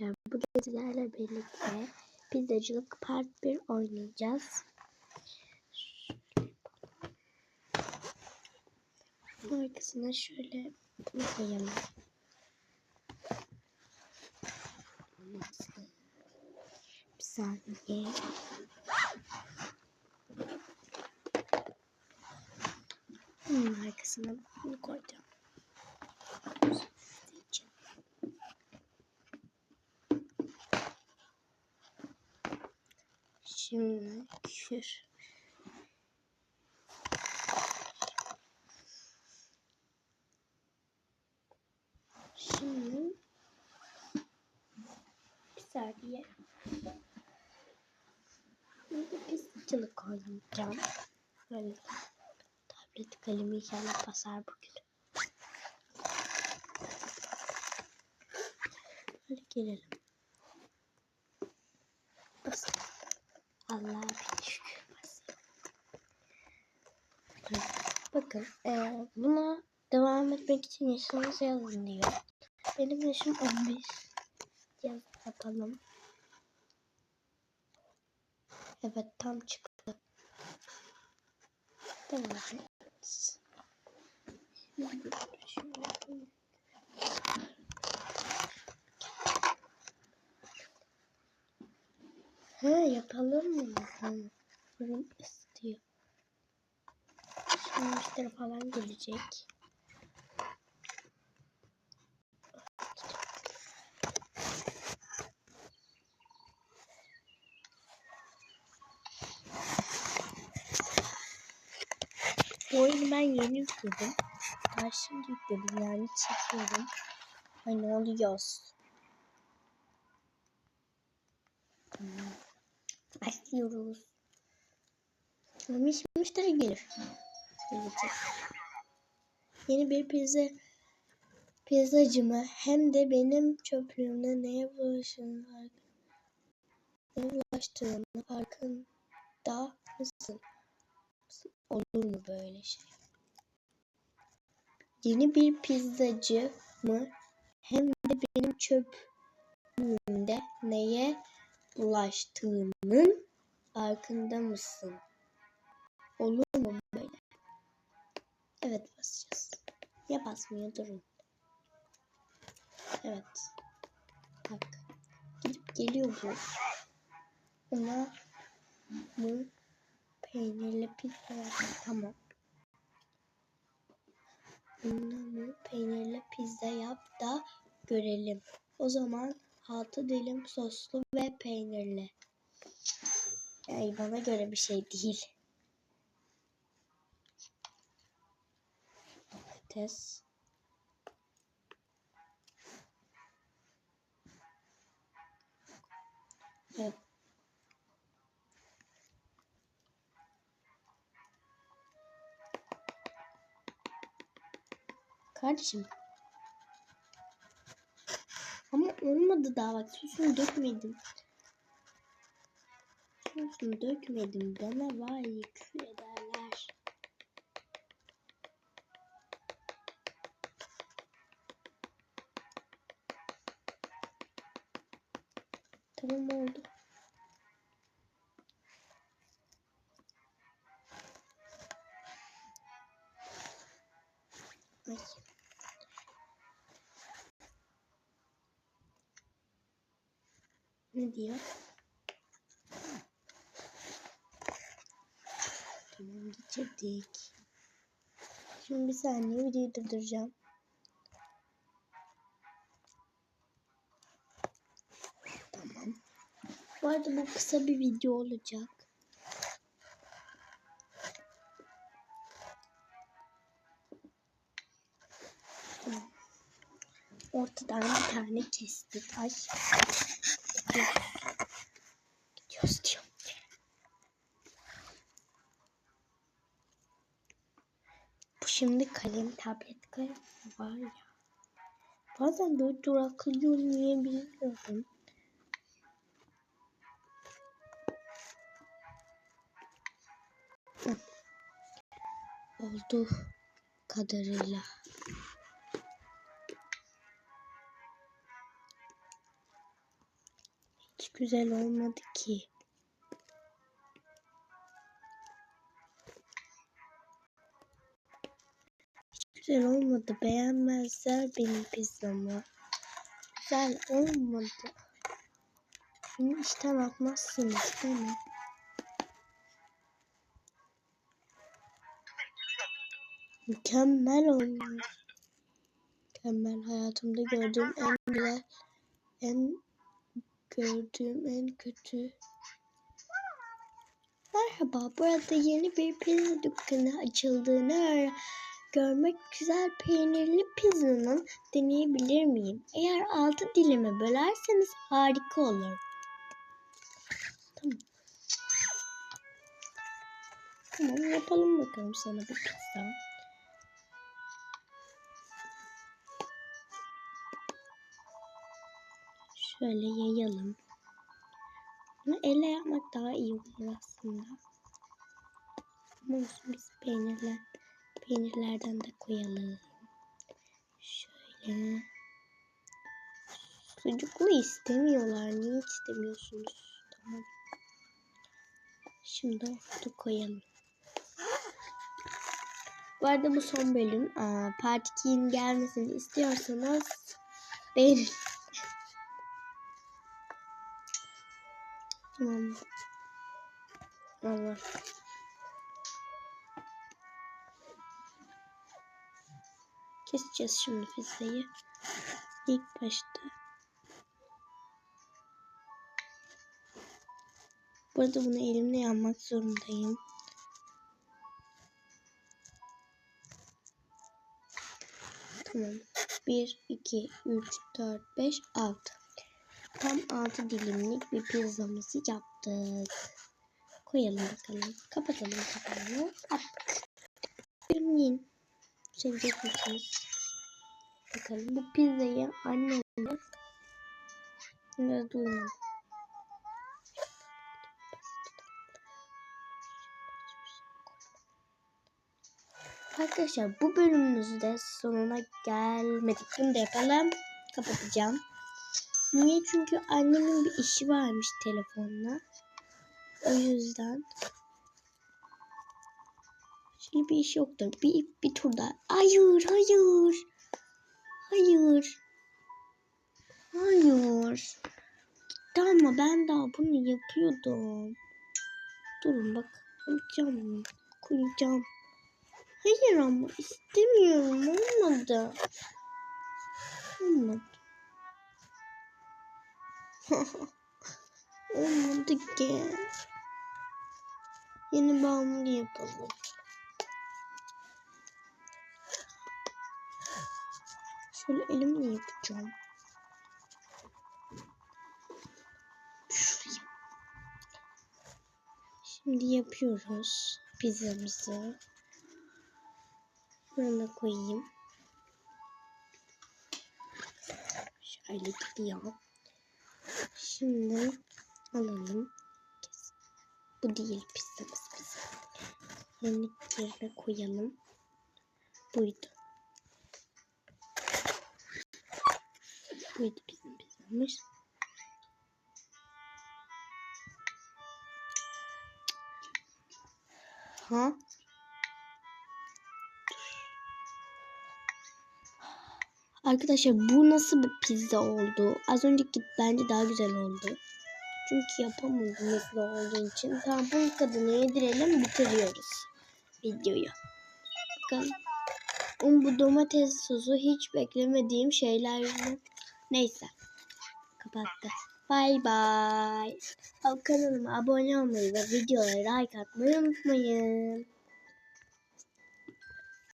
arkadaşlar. Bugün sizlerle birlikte pizzacılık part 1 oynayacağız. Şunun arkasına şöyle bunu koyalım. Bir saniye. Bunun arkasına bunu koyacağım. Şimdi kür. Şimdi bir saniye. Şimdi pizzacılık oynayacağım. Böyle tablet kalemi inşallah basar bugün. Hadi gelelim. Allah'a bir şükür. Bakın e, buna devam etmek için yaşınızı yazın diyor. Benim yaşım 11. Yaz yapalım. Evet tam çıktı. Devam et. Şimdi He yapalım mı? Fırın ısıtıyor. Şimdi müşteri falan gelecek. Bu oyunu ben yeni yükledim. Daha şimdi yükledim yani çekiyorum. Ay ne oluyor? Hmm. Başlıyoruz. Müş müşteri gelir. Yeni bir pizza pizzacı mı? Hem de benim çöplüğümde neye bulaştığını neye bulaştığını farkında mısın? Olur mu böyle şey? Yeni bir pizzacı mı? Hem de benim çöplüğümde neye bulaştığının farkında mısın? Olur mu böyle? Evet basacağız. Ya basmıyor durun. Evet. Bak. Gidip geliyor bu. Ona mı peynirli pizza yaptım. Tamam. Ona mı peynirli pizza yap da görelim. O zaman altı dilim soslu ve peynirli. Yani bana göre bir şey değil. Domates. Evet. Kardeşim. Olmadı daha bak sosunu dökmedim. Sosunu dökmedim. Bana var ya küfür ederler. Tamam oldu. Ay. Ne diyor? Tamam getirdik. Şimdi bir saniye videoyu durduracağım. Tamam. Bu arada bu kısa bir video olacak. Ortadan bir tane kestik. Ay. Gidiyoruz diyor. Bu şimdi kalem, tablet kalem var ya. Bazen böyle duraklıyor. Hı. Oldu kadarıyla. Güzel olmadı ki. Hiç güzel olmadı. Beğenmezler benim pizzamı. Güzel olmadı. Beni işten atmazsınız değil mi? Mükemmel olmuş. Mükemmel hayatımda gördüğüm en güzel, en gördüğüm en kötü. Merhaba, burada yeni bir pizza dükkanı açıldığını görmek güzel peynirli pizzanın deneyebilir miyim? Eğer altı dilime bölerseniz harika olur. Tamam. Tamam yapalım bakalım sana bir pizza. Şöyle yayalım. Bunu elle yapmak daha iyi olur aslında. Ama olsun biz peynirler, peynirlerden de koyalım. Şöyle. Sucuklu istemiyorlar. Niye istemiyorsunuz? Tamam. Şimdi orta koyalım. Bu arada bu son bölüm. Aa, Part 2'nin gelmesini istiyorsanız beğenin. Allah. Keseceğiz şimdi pizzayı. İlk başta. Bu arada bunu elimle yapmak zorundayım. Tamam. 1, 2, 3, 4, 5, 6. Tam 6 dilimlik bir pizzamızı yaptık. Koyalım bakalım. Kapatalım kapağını. Kapattık. Yiyin. Sevecek misiniz? Bakalım bu pizzayı annemle biraz duymadım. Arkadaşlar bu bölümümüzde sonuna gelmedik. Bunu da yapalım. Kapatacağım. Niye? Çünkü annemin bir işi varmış telefonla. O yüzden. Şimdi bir iş yoktu. Bir, bir tur daha. Hayır, hayır. Hayır. Hayır. Ama ben daha bunu yapıyordum. Durun bak. Koyacağım. Koyacağım. Hayır ama istemiyorum. Olmadı. Olmadı. Olmadı ki. Yeni bağımlı yapalım. Şöyle elimle yapacağım. Şuraya. Şimdi yapıyoruz pizzamızı. Fırına koyayım. Şöyle gidiyor. Şimdi alalım. Bu değil pizzamız bizim. Yeni yerine koyalım. Buydu. Buydu bizim pizzamız. Ha? Arkadaşlar bu nasıl bir pizza oldu? Az önceki bence daha güzel oldu. Çünkü yapamadım nasıl olduğu için. Bu kadını yedirelim bitiriyoruz videoyu. Um, bu domates sosu hiç beklemediğim şeyler. Neyse. Kapattı. Bay bay. Kanalıma abone olmayı ve videoları like atmayı unutmayın.